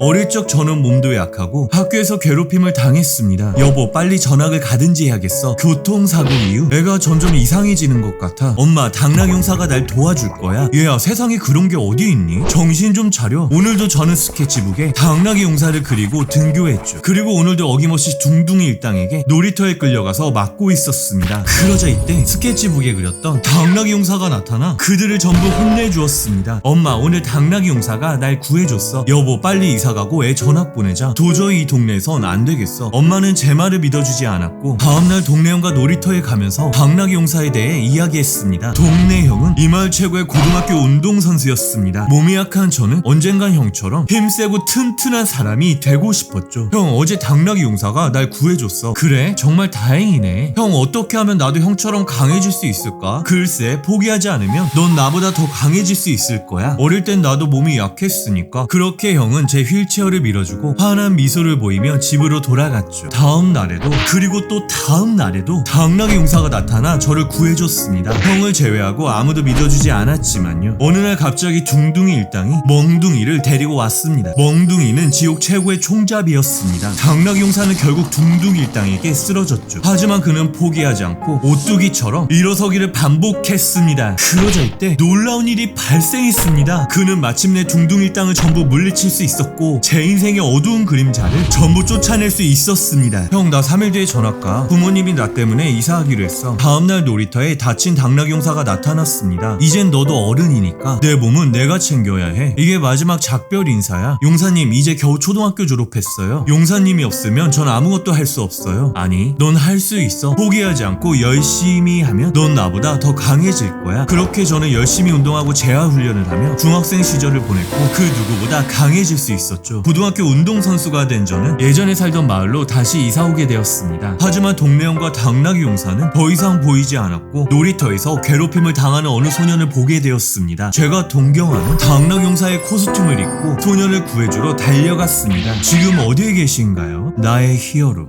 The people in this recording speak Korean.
어릴 적 저는 몸도 약하고 학교에서 괴롭힘을 당했습니다. 여보 빨리 전학을 가든지 해야겠어. 교통사고 이후 애가 점점 이상해지는 것 같아. 엄마 당나귀 용사가 날 도와줄 거야. 얘야 세상에 그런 게 어디 있니? 정신 좀 차려. 오늘도 저는 스케치북에 당나귀 용사를 그리고 등교했죠. 그리고 오늘도 어김없이 둥둥이 일당에게 놀이터에 끌려가서 맞고 있었습니다. 그러자 이때 스케치북에 그렸던 당나귀 용사가 나타나 그들을 전부 혼내주었습니다. 엄마 오늘 당나귀 용사가 날 구해줬어. 여보 빨리 이사 가고 애 전학 보내자. 도저히 이 동네에선 안 되겠어. 엄마는 제 말을 믿어주지 않았고 다음날 동네 형과 놀이터에 가면서 당나귀 용사에 대해 이야기했습니다. 동네 형은 이 마을 최고의 고등학교 운동 선수였습니다. 몸이 약한 저는 언젠간 형처럼 힘세고 튼튼한 사람이 되고 싶었죠. 형 어제 당나귀 용사가 날 구해줬어. 그래 정말 다행이네. 형 어떻게 하면 나도 형처럼 강해질 수 있을까? 글쎄 포기하지 않으면 넌 나보다 더 강해질 수 있을 거야. 어릴 땐 나도 몸이 약했으니까 그렇게 형은 제 휠체어를 밀어주고 환한 미소를 보이며 집으로 돌아갔죠. 다음 날에도 그리고 또 다음 날에도 당나귀 용사가 나타나 저를 구해줬습니다. 형을 제외하고 아무도 믿어주지 않았지만요. 어느 날 갑자기 둥둥이 일당이 멍둥이를 데리고 왔습니다. 멍둥이는 지옥 최고의 총잡이였습니다. 당나귀 용사는 결국 둥둥이 일당에게 쓰러졌죠. 하지만 그는 포기하지 않고 오뚜기처럼 일어서기를 반복했습니다. 그러자 이때 놀라운 일이 발생했습니다. 그는 마침내 둥둥이 일당을 전부 물리칠 수 있었고 제 인생의 어두운 그림자를 전부 쫓아낼 수 있었습니다. 형 나 3일 뒤에 전학 가. 부모님이 나 때문에 이사하기로 했어. 다음날 놀이터에 다친 당나귀 용사가 나타났습니다. 이젠 너도 어른이니까 내 몸은 내가 챙겨야 해. 이게 마지막 작별 인사야. 용사님 이제 겨우 초등학교 졸업했어요. 용사님이 없으면 전 아무것도 할 수 없어요. 아니 넌 할 수 있어. 포기하지 않고 열심히 하면 넌 나보다 더 강해질 거야. 그렇게 저는 열심히 운동하고 재활 훈련을 하며 중학생 시절을 보냈고 그 누구보다 강해질 수 있었죠. 고등학교 운동 선수가 된 저는 예전에 살던 마을로 다시 이사 오게 되었습니다. 하지만 동네형과 당나귀 용사는 더 이상 보이지 않았고 놀이터에서 괴롭힘을 당하는 어느 소년을 보게 되었습니다. 제가 동경하는 당나귀 용사의 코스튬을 입고 소년을 구해주러 달려갔습니다. 지금 어디에 계신가요? 나의 히어로.